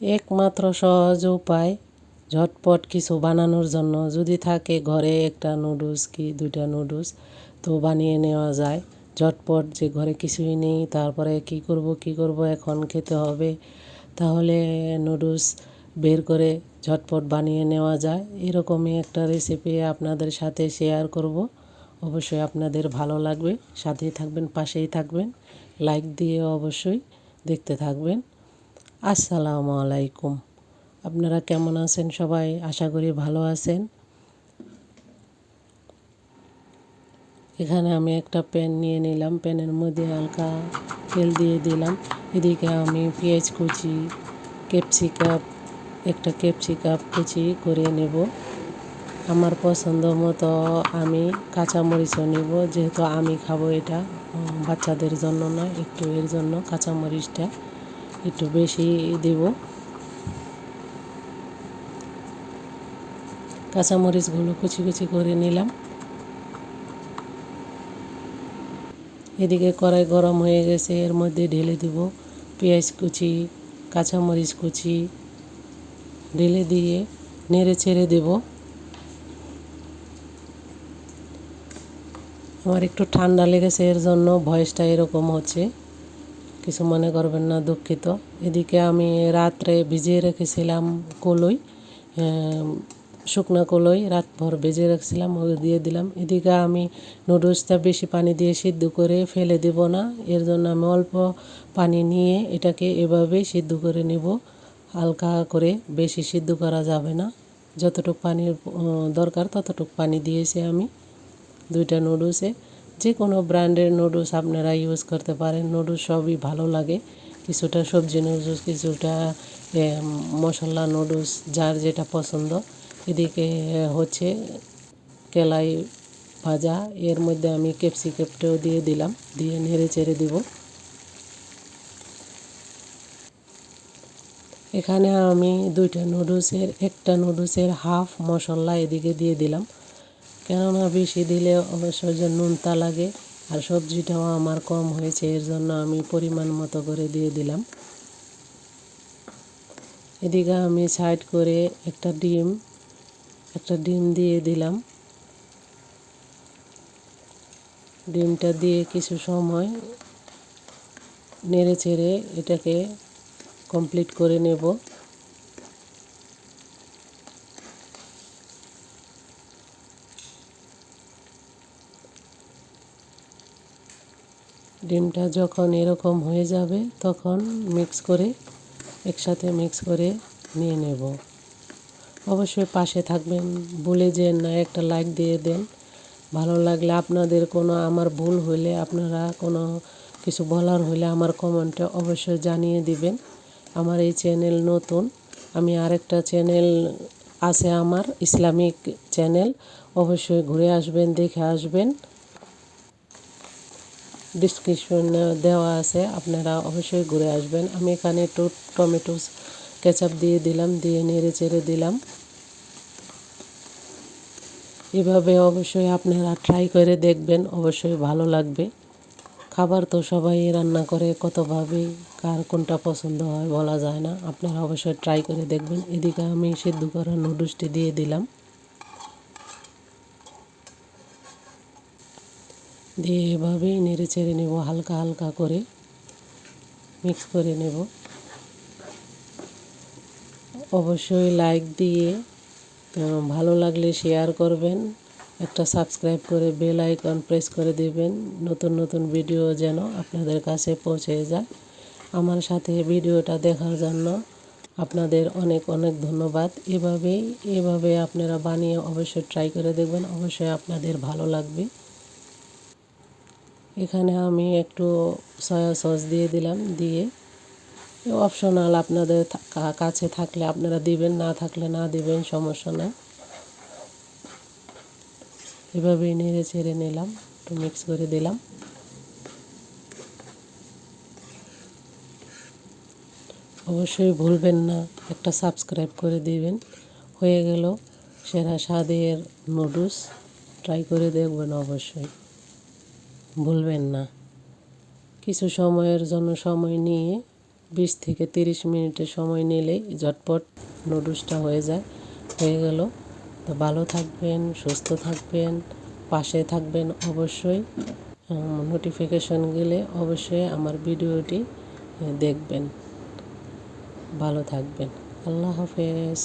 একমাত্র সহজ উপায়, ঝটপট কিছু বানানোর জন্য। যদি থাকে ঘরে একটা নুডলস কি দুইটা নুডলস, তো বানিয়ে নেওয়া যায়। ঝটপট যে ঘরে কিছুই নেই, তারপরে কি করব কি করব এখন খেতে হবে। তাহলে নুডলস বের করে ঝটপট বানিয়ে নেওয়া যায়। এরকমই একটা রেসিপি আপনাদের সাথে শেয়ার করব। অবশ্যই আপনাদের ভালো লাগবে। সাথেই থাকবেন, পাশেই থাকবেন। লাইক দিয়ে অবশ্যই দেখতে থাকবেন। আসসালামু আলাইকুম। আপনারা কেমন আছেন সবাই? আশা করি ভালো আছেন। এখানে আমি একটা প্যান নিয়ে নিলাম। প্যানের মধ্যে হালকা তেল দিয়ে দিলাম। এদিকে আমি পেঁয়াজ কুচি ক্যাপসিকাপ একটা ক্যাপসিকাপ কুচি করে নেব। আমার পছন্দ মতো আমি কাঁচামরিচও নেব। যেহেতু আমি খাব এটা, বাচ্চাদের জন্য নয় একটু এর জন্য কাঁচামরিচটা। একটু বেশি দেব। কাঁচামরিচগুলো কুচি কুচি করে নিলাম। এদিকে কড়াই গরম হয়ে গেছে, এর মধ্যে ঢেলে দেব পেঁয়াজ কুচি, কাঁচামরিচ কুচি। ঢেলে দিয়ে নেড়ে ছেড়ে দেব। আমার একটু ঠান্ডা লেগেছে, এর জন্য ভয়েসটা এরকম হচ্ছে। কিছু মনে করবেন না, দুঃখিত। এদিকে আমি রাত্রে ভিজিয়ে রেখেছিলাম কলই শুকনো কলই, রাতভর ভেজে রাখছিলাম, ওই দিয়ে দিলাম। এদিকে আমি নুডলসটা বেশি পানি দিয়ে সিদ্ধ করে ফেলে দেব না, এর জন্য আমি অল্প পানি নিয়ে এটাকে এভাবে সিদ্ধ করে নেব। হালকা করে বেশি সিদ্ধ করা যাবে না। যতটুকু পানির দরকার ততটুকু পানি দিয়েছি আমি দুইটা নুডলসে। যে কোনো ব্র্যান্ডের নুডলস আপনারা ইউজ করতে পারেন। নুডলস সবই ভালো লাগে। কিছুটা সবজি নুডলস কিছুটা মশলা নুডলস যার যেটা পছন্দ। এদিকে হচ্ছে কেলাই ভাজা। এর মধ্যে আমি ক্যাপসিকাপটাও দিয়ে দিলাম। দিয়ে নেড়ে চেড়ে দিব। এখানে আমি দুইটা নুডলসের একটা নুডলসের হাফ মশলা এদিকে দিয়ে দিলাম। কেননা বেশি দিলে অবশ্যই যে নুনতা লাগে আর সবজিটাও আমার কম হয়েছে, এর জন্য আমি পরিমাণ মতো করে দিয়ে দিলাম। এদিকে আমি সাইড করে একটা ডিম একটা ডিম দিয়ে দিলাম। ডিমটা দিয়ে কিছু সময় নেড়ে চেড়ে এটাকে কমপ্লিট করে নেব। ডিমটা যখন এরকম হয়ে যাবে, তখন মিক্স করে একসাথে মিক্স করে নিয়ে নেব। অবশ্যই পাশে থাকবেন, ভুলে যেন না একটা লাইক দিয়ে দেন। ভালো লাগলে আপনাদের কোনো আমার ভুল হলে, আপনারা কোনো কিছু বলার হলে আমার কমেন্টে অবশ্যই জানিয়ে দিবেন। আমার এই চ্যানেল নতুন, আমি আরেকটা চ্যানেল আছে আমার, ইসলামিক চ্যানেল অবশ্যই ঘুরে আসবেন, দেখে আসবেন। ডিসক্রিপশন দেওয়া আছে। আপনারা অবশ্যই ঘুরে আসবেন। আমি এখানে একটু টমেটো কেচাপ দিয়ে দিলাম, দিয়ে নেড়ে চেড়ে দিলাম। এভাবে অবশ্যই আপনারা ট্রাই করে দেখবেন, অবশ্যই ভালো লাগবে। খাবার তো সবাই রান্না করে, কতভাবে কার কোনটা পছন্দ হয় বলা যায় না। আপনারা অবশ্যই ট্রাই করে দেখবেন। এদিকে আমি সিদ্ধ করা নুডলসটি দিয়ে দিলাম। দিয়ে এভাবেই নেড়ে চেড়ে নেব, হালকা হালকা করে। মিক্স করে নেব। অবশ্যই লাইক দিয়ে ভালো লাগলে শেয়ার করবেন। একটা সাবস্ক্রাইব করে বেল আইকন প্রেস করে দেবেন। নতুন নতুন ভিডিও যেন আপনাদের কাছে পৌঁছে যায়। আমার সাথে ভিডিওটা দেখার জন্য আপনাদের অনেক অনেক ধন্যবাদ। এভাবেই, এভাবে আপনারা বানিয়ে অবশ্যই ট্রাই করে দেখবেন। অবশ্যই আপনাদের ভালো লাগবে। এখানে আমি একটু সয়া সস দিয়ে দিলাম, দিয়ে অপশনাল আপনাদের কাছে থাকলে আপনারা দিবেন, না থাকলে না দিবেন, সমস্যা নাই। এভাবেই নেড়ে ছেড়ে নিলাম, একটু মিক্স করে দিলাম। অবশ্যই ভুলবেন না, একটা সাবস্ক্রাইব করে দিবেন। হয়ে গেল সেরা স্বাদের নুডলস ট্রাই করে দেখবেন অবশ্যই। ভুলবেন না। কিছু সময়ের জন্য সময় নিয়ে বিশ থেকে তিরিশ মিনিটের সময় নিলেই ঝটপট নুডলসটা হয়ে যায়, হয়ে গেল। তো ভালো থাকবেন, সুস্থ থাকবেন, পাশে থাকবেন অবশ্যই। নোটিফিকেশন গেলে অবশ্যই আমার ভিডিওটি দেখবেন। ভালো থাকবেন। আল্লাহ হাফেজ।